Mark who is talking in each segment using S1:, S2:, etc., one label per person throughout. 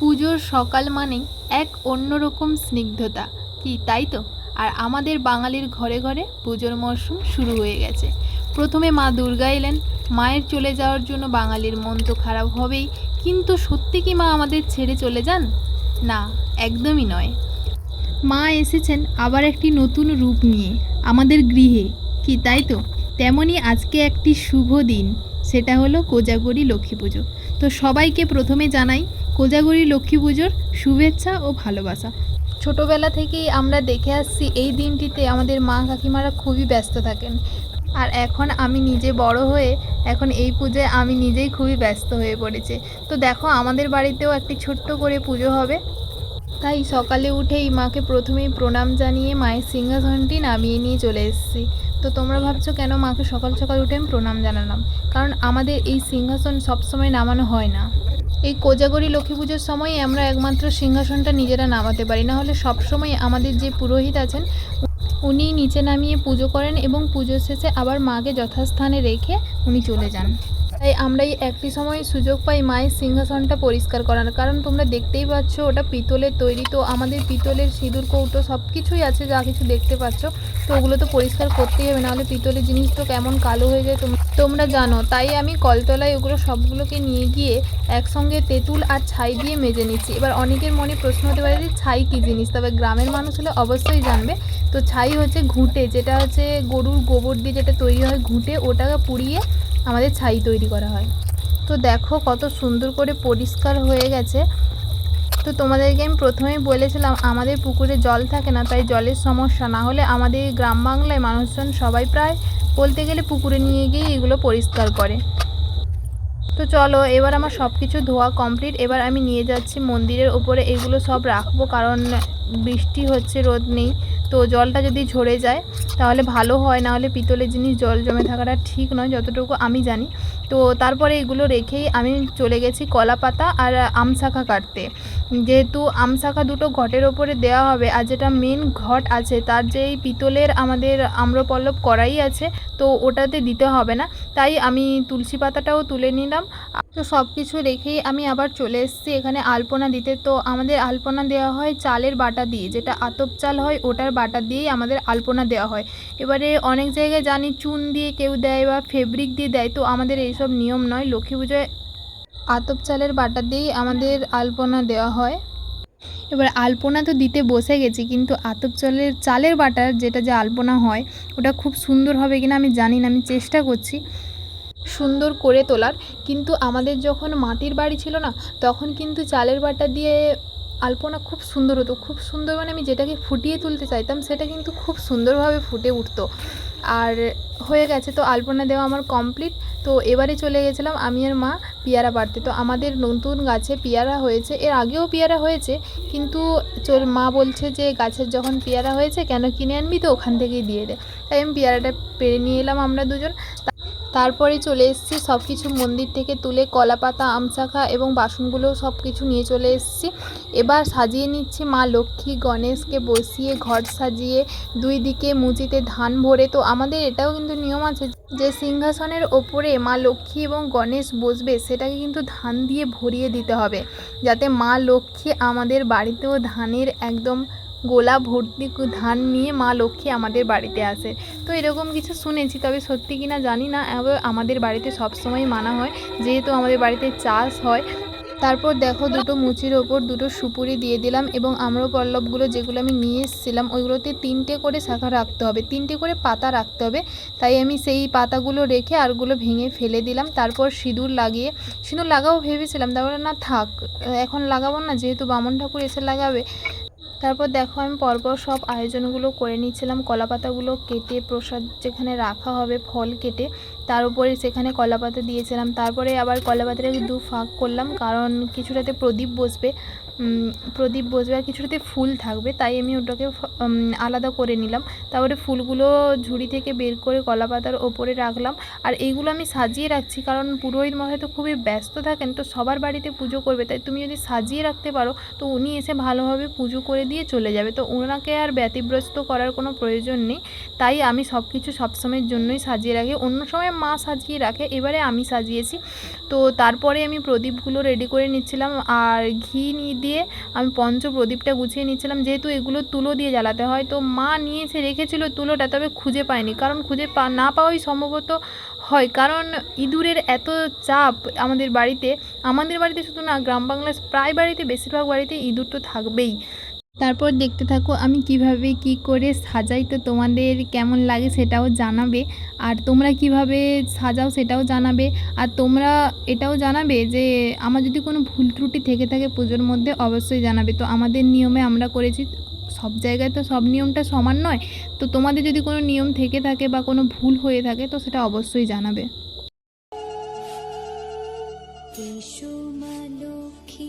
S1: পুজোর সকাল মানেই এক অন্যরকম স্নিগ্ধতা। কি তাই তো? আর আমাদের বাঙালির ঘরে ঘরে পুজোর মরশুম শুরু হয়ে গেছে। প্রথমে মা দুর্গা এলেন। মায়ের চলে যাওয়ার জন্য বাঙালির মন তো খারাপ হবেই। কিন্তু সত্যি কি মা আমাদের ছেড়ে চলে যান? না, একদমই নয়। মা এসেছেন আবার একটি নতুন রূপ নিয়ে, আমাদের গৃহে। কি তাই তো? তেমনই আজকে একটি শুভ দিন। সেটা হলো কোজাগরি লক্ষ্মী পুজো। তো সবাইকে প্রথমে জানাই কোজাগরি লক্ষ্মী পুজোর শুভেচ্ছা ও ভালোবাসা। ছোটোবেলা থেকেই আমরা দেখে আসছি এই দিনটিতে আমাদের মা কাকিমারা খুবই ব্যস্ত থাকেন। আর এখন আমি নিজে বড় হয়ে এখন এই পুজোয় আমি নিজেই খুবই ব্যস্ত হয়ে পড়েছে। তো দেখো, আমাদের বাড়িতেও একটি ছোট্ট করে পুজো হবে। তাই সকালে উঠেই মাকে প্রথমেই প্রণাম জানিয়ে মায়ের সিংহাসনটি নামিয়ে নিয়ে চলে এসেছি। তো তোমরা ভাবছ কেন মাকে সকাল সকাল উঠে আমি প্রণাম জানালাম? কারণ আমাদের এই সিংহাসন সবসময় নামানো হয় না। এই কোজাগরি লক্ষ্মী পুজোর সময় আমরা একমাত্র সিংহাসনটা নিজেরা নামাতে পারি। না হলে সবসময় আমাদের যে পুরোহিত আছেন উনি নিচে নামিয়ে পুজো করেন এবং পুজো শেষে আবার মাকে যথাস্থানে রেখে উনি চলে যান। তাই আমরা এই একটি সময় সুযোগ পাই মায়ের সিংহাসনটা পরিষ্কার করার। কারণ তোমরা দেখতেই পাচ্ছ, ওটা পিতলের তৈরি। তো আমাদের পিতলের সিঁদুর, কৌটো সব কিছুই আছে, যা কিছু দেখতে পাচ্ছ, তো ওগুলো তো পরিষ্কার করতেই হবে। নাহলে পিতলের জিনিস তো কেমন কালো হয়ে যায় তোম- তোমরা জানো, তাই আমি কলতলায় ওগুলো সবগুলোকে নিয়ে গিয়ে একসঙ্গে তেঁতুল আর ছাই দিয়ে মেজে নিচ্ছি। এবার অনেকের মনে প্রশ্ন হতে পারে যে, ছাই কী জিনিস? তবে গ্রামের মানুষ হলে অবশ্যই জানবে। তো ছাই হচ্ছে ঘুঁটে, যেটা হচ্ছে গরুর গোবর দিয়ে যেটা তৈরি হয় ঘুঁটে ওটাকে পুড়িয়ে আমাদের ছাই তৈরি করা হয়। তো দেখো কত সুন্দর করে পরিষ্কার হয়ে গেছে। তো তোমাদেরকে আমি প্রথমেই বলেছিলাম, আমাদের পুকুরে জল থাকে না, তাই জলের সমস্যা। না হলে আমাদের গ্রাম বাংলায় মানুষজন সবাই প্রায় বলতে গেলে পুকুরে নিয়ে গিয়ে এগুলো পরিষ্কার করে। তো চলো, এবার আমার সব কিছু ধোয়া কমপ্লিট। এবার আমি নিয়ে যাচ্ছি মন্দিরের ওপরে। এগুলো সব রাখব কারণ বৃষ্টি হচ্ছে, রোদ নেই। তো জলটা যদি ঝরে যায়, তাহলে ভালো হয় না হলে পিতলের জিনিস জল জমে থাকাটা ঠিক নয়, যতটুকু আমি জানি। তো তারপরে এগুলো রেখেই আমি চলে গেছি কলা পাতা আর আম শাখা কাটতে। যেহেতু আম শাখা দুটো ঘটের ওপরে দেওয়া হবে আর যেটা মেন ঘট আছে, তার যেই পিতলের আমাদের আম্রপল্লব করাই আছে, তো ওটাতে দিতে হবে না। তাই আমি তুলসী পাতাটাও তুলে নিলাম। তো সব কিছু রেখেই আমি আবার চলে এসেছি এখানে আলপনা দিতে। তো আমাদের আলপনা দেওয়া হয় চালের বাটা দিয়ে, যেটা আতপ চাল হয় ওটার বাটা দিয়েই আমাদের আলপনা দেওয়া হয়। এবারে অনেক জায়গায় জানি চুন দিয়ে কেউ দেয় বা ফেব্রিক দিয়ে দেয়, তো আমাদের এইসব নিয়ম নয়। লক্ষ্মী পুজোয় আতপ চালের বাটা দিয়েই আমাদের আলপনা দেওয়া হয়। এবার আলপনা তো দিতে বসে গেছি, কিন্তু আতপ চালের চালের বাটার যেটা যে আলপনা হয়, ওটা খুব সুন্দর হবে কিনা আমি জানি না, আমি চেষ্টা করছি। সুন্দর করে তোলার। কিন্তু আমাদের যখন মাটির বাড়ি ছিল না, তখন কিন্তু চালের বাটা দিয়ে আলপনা খুব সুন্দর হতো। খুব সুন্দর মানে আমি যেটাকে ফুটিয়ে তুলতে চাইতাম, সেটা কিন্তু খুব সুন্দরভাবে ফুটে উঠতো। আর হয়ে গেছে তো আলপনা দেওয়া আমার কমপ্লিট। তো এবারে চলে গেছিলাম আমি আর মা পেয়ারা বাড়তে। তো আমাদের নতুন গাছে পেয়ারা হয়েছে, এর আগেও পেয়ারা হয়েছে, কিন্তু চোর মা বলছে যে গাছের যখন পেয়ারা হয়েছে কেন কিনে আনবি তো ওখান থেকেই দিয়ে দে। তাই আমি পেয়ারাটা পেরে নিয়ে এলাম আমরা দুজন। তারপরে চলে এসেছি সব কিছু মন্দির থেকে তুলে কলা পাতা আম শাখা এবং বাসনগুলোও সব কিছু নিয়ে চলে এসেছি। এবার সাজিয়ে নিচ্ছি মা লক্ষ্মী গণেশকে বসিয়ে, ঘর সাজিয়ে, দুই দিকে মুচিতে ধান ভরে। তো আমাদের এটাও কিন্তু নিয়ম আছে যে সিংহাসনের ওপরে মা লক্ষ্মী এবং গণেশ বসবে, সেটাকে কিন্তু ধান দিয়ে ভরিয়ে দিতে হবে। যাতে মা লক্ষ্মী আমাদের বাড়িতেও ধানের একদম গোলা ভর্তি ধান নিয়ে মা লক্ষ্মী আমাদের বাড়িতে আসে। তো এরকম কিছু শুনেছি, তবে সত্যি কিনা জানি না আমাদের বাড়িতে সব সময় মানা হয়, যেহেতু আমাদের বাড়িতে চাষ হয়। তারপর দেখো দুটো মুচির ওপর দুটো সুপুরি দিয়ে দিলাম এবং আম্রপল্লবগুলো যেগুলো আমি নিয়ে এসেছিলাম, ওইগুলোতে তিনটে করে শাখা রাখতে হবে, তিনটে করে পাতা রাখতে হবে। তাই আমি সেই পাতাগুলো রেখে আরগুলো ভেঙে ফেলে দিলাম, তারপর সিঁদুর লাগিয়ে, সিঁদুর লাগাবো ভেবেছিলাম, তারপরে না থাক, এখন লাগাবো না, যেহেতু বামন ঠাকুর এসে লাগাবে তারপর দেখো আমি পরপর সব আয়োজনগুলো করে নিচ্ছিলাম কলাপাতাগুলো কেটে প্রসাদ যেখানে রাখা হবে, ফল কেটে তার উপরে সেখানে কলাপাতা দিয়েছিলাম। তারপরে আবার কলাপাতাটাকে দু ফাঁক করলাম, কারণ কিছুটাতে প্রদীপ বসবে। প্রদীপ বসবে আর কিছুটাতে ফুল থাকবে, তাই আমি ওটাকে আলাদা করে নিলাম। তারপরে ফুলগুলো ঝুড়ি থেকে বের করে কলা পাতার ওপরে রাখলাম। আর এইগুলো আমি সাজিয়ে রাখছি, কারণ পুরোহিত মশাই তো খুবই ব্যস্ত থাকেন, তো সবার বাড়িতে পুজো করবে। তাই তুমি যদি সাজিয়ে রাখতে পারো, তো উনি এসে ভালোভাবে পুজো করে দিয়ে চলে যাবে। তো ওনাকে আর ব্যতিব্রস্ত করার কোনো প্রয়োজন নেই। তাই আমি সব কিছু সবসময়ের জন্যই সাজিয়ে রাখি। অন্য সময় মা সাজিয়ে রাখে, এবারে আমি সাজিয়েছি। তো তারপরে আমি প্রদীপগুলো রেডি করে নিচ্ছিলাম। আর ঘি নিয়ে দিয়ে আমি পঞ্চ প্রদীপটা গুছিয়ে নিচ্ছিলাম। যেহেতু এগুলো তুলো দিয়ে জ্বালাতে হয়, তো মা নিয়েছে, রেখেছিল তুলোটা, তবে খুঁজে পায়নি। কারণ খুঁজে পা, না পাওয়াই সম্ভবত হয়। কারণ ইঁদুরের এত চাপ আমাদের বাড়িতে আমাদের বাড়িতে শুধু না, গ্রাম বাংলার প্রায় বাড়িতে, বেশিরভাগ বাড়িতে ইঁদুর তো থাকবেই। তারপর দেখতে থাকো আমি কীভাবে কি করে সাজাই। তো তোমাদের কেমন লাগে সেটাও জানাবে। আর তোমরা কীভাবে সাজাও সেটাও জানাবে। আর তোমরা এটাও জানাবে যে আমার যদি কোনো ভুল ত্রুটি থেকে থাকে পুজোর মধ্যে অবশ্যই জানাবে। তো আমাদের নিয়মে আমরা করেছি। সব জায়গায় তো সব নিয়মটা সমান নয়। তো তোমাদের যদি কোনো নিয়ম থেকে থাকে বা কোনো ভুল হয়ে থাকে তো সেটা অবশ্যই জানাবে।
S2: লক্ষ্মী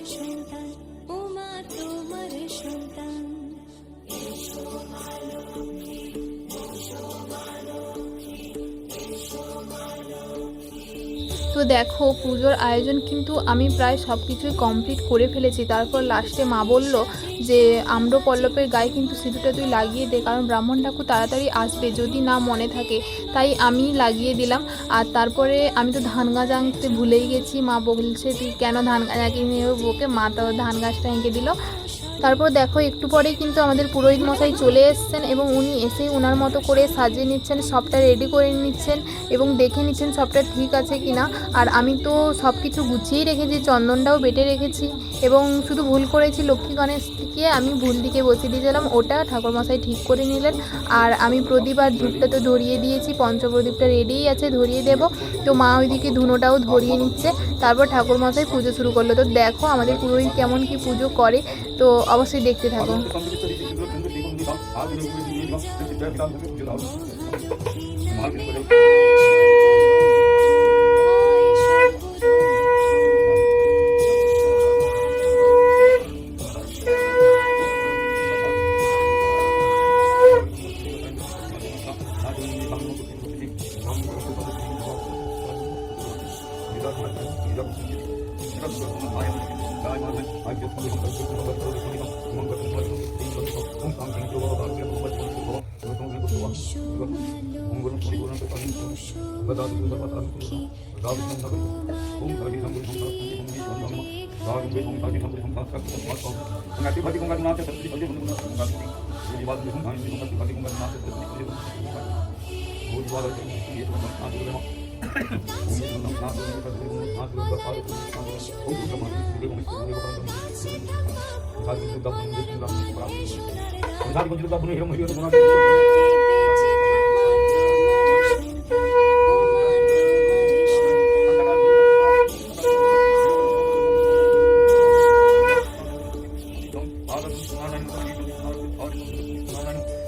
S1: তো দেখো, পুজোর আয়োজন কিন্তু আমি প্রায় সব কিছুই কমপ্লিট করে ফেলেছি। তারপর লাস্টে মা বলল যে, আম্রপল্লবের গায়ে কিন্তু সিঁদুরটা তুই লাগিয়ে দে, কারণ ব্রাহ্মণ ঠাকুর তাড়াতাড়ি আসবে, যদি না মনে থাকে। তাই আমি লাগিয়ে দিলাম। আর তারপরে আমি তো ধান গাছ আঁকতে ভুলেই গেছি। মা বলছে, তুই কেন ধান গাছ আঁকিয়ে নিয়ে বকে মা তো ধান গাছটা এঁকে দিল। তারপর দেখো, একটু পরেই কিন্তু আমাদের পুরোহিত মশাই চলে এসছেন এবং উনি এসেই ওনার মতো করে সাজিয়ে নিচ্ছেন, সবটা রেডি করে নিচ্ছেন এবং দেখে নিচ্ছেন সবটা ঠিক আছে কি না। আর আমি তো সব কিছু গুছিয়েই রেখেছি, চন্দনটাও বেটে রেখেছি এবং শুধু ভুল করেছি লক্ষ্মী গণেশকে আমি ভুল দিকে বসিয়ে দিয়েছিলাম ওটা ঠাকুরমশাই ঠিক করে নিলেন। আর আমি প্রদীপ আর ধূপটা তো ধরিয়ে দিয়েছি, পঞ্চপ্রদীপটা রেডিই আছে, ধরিয়ে দেব। তো মা ওইদিকে ধুনোটাও ধরিয়ে নিচ্ছে, তারপর ঠাকুরমশাই পুজো শুরু করল। তো দেখো, আমাদের পুরোহিত কেমন কি পুজো করে। তো অবশ্যই দেখতে থাকো
S2: বেঁচে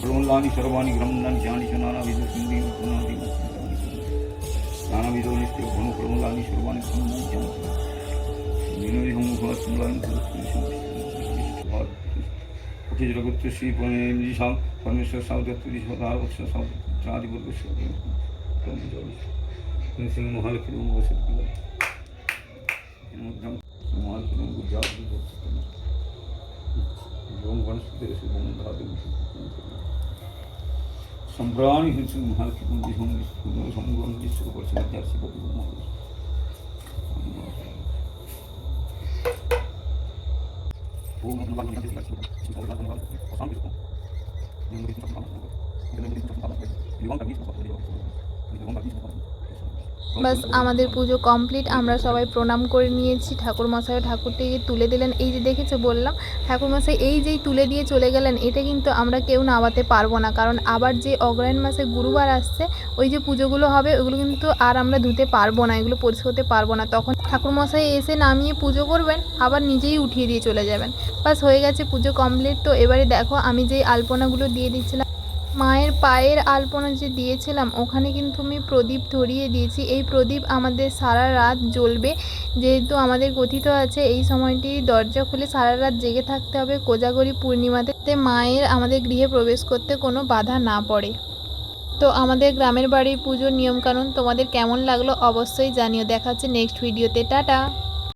S3: প্রমল্লানি সর্বাণি গ্রহণানি জানি শোনানি নানাবিধ নিষ্ঠে ঘন কর্মলানি সর্বাণী সম্মান জানতে বিনোদী সমূহ সম্মান উঠে জগত্র শ্রী নিজাম পরমেশ্বর সদার সাউদ্রাদিবর্গ সিংহ মহালক্ষ্মী বসে মহালক্ষ্মী গুজরাট এবং বনস্পতি এবং ধাতু সম্প্রাণী হচ্ছে মহালক্ষ্মী মন্দির সম্পূর্ণ দৃশ্য করছে যাচ্ছি কবি
S1: বাস আমাদের পুজো কমপ্লিট, আমরা সবাই প্রণাম করে নিয়েছি ঠাকুর মশাই ঠাকুরটিকে তুলে দিলেন। এই যে দেখেছ বললাম ঠাকুর মশাই এই যেই তুলে দিয়ে চলে গেলেন, এটা কিন্তু আমরা কেউ নামাতে পারব না। কারণ আবার যে অগ্রহায়ণ মাসে গুরুবার আসছে, ওই যে পুজোগুলো হবে, ওগুলো কিন্তু আর আমরা ধুতে পারব না, এগুলো পরিষ্কার করতে পারব না। তখন ঠাকুর মশাই এসে নামিয়ে পুজো করবেন, আবার নিজেই উঠিয়ে দিয়ে চলে যাবেন। বাস হয়ে গেছে পুজো কমপ্লিট। তো এবারে দেখো, আমি যেই আলপনাগুলো দিয়ে দিচ্ছিলাম মায়ের পায়ের আলপনা যে দিয়েছিলাম, ওখানে কিন্তু আমি প্রদীপ ধরিয়ে দিয়েছি। এই প্রদীপ আমাদের সারা রাত জ্বলবে। যেহেতু আমাদের কথিত আছে, এই সময়টি দরজা খুলে সারা রাত জেগে থাকতে হবে কোজাগরি পূর্ণিমাতে মায়ের আমাদের গৃহে প্রবেশ করতে কোনো বাধা না পড়ে। তো আমাদের গ্রামের বাড়ির পুজোর নিয়মকানুন তোমাদের কেমন লাগল অবশ্যই জানিও। দেখা হচ্ছে নেক্সট ভিডিওতে টাটা!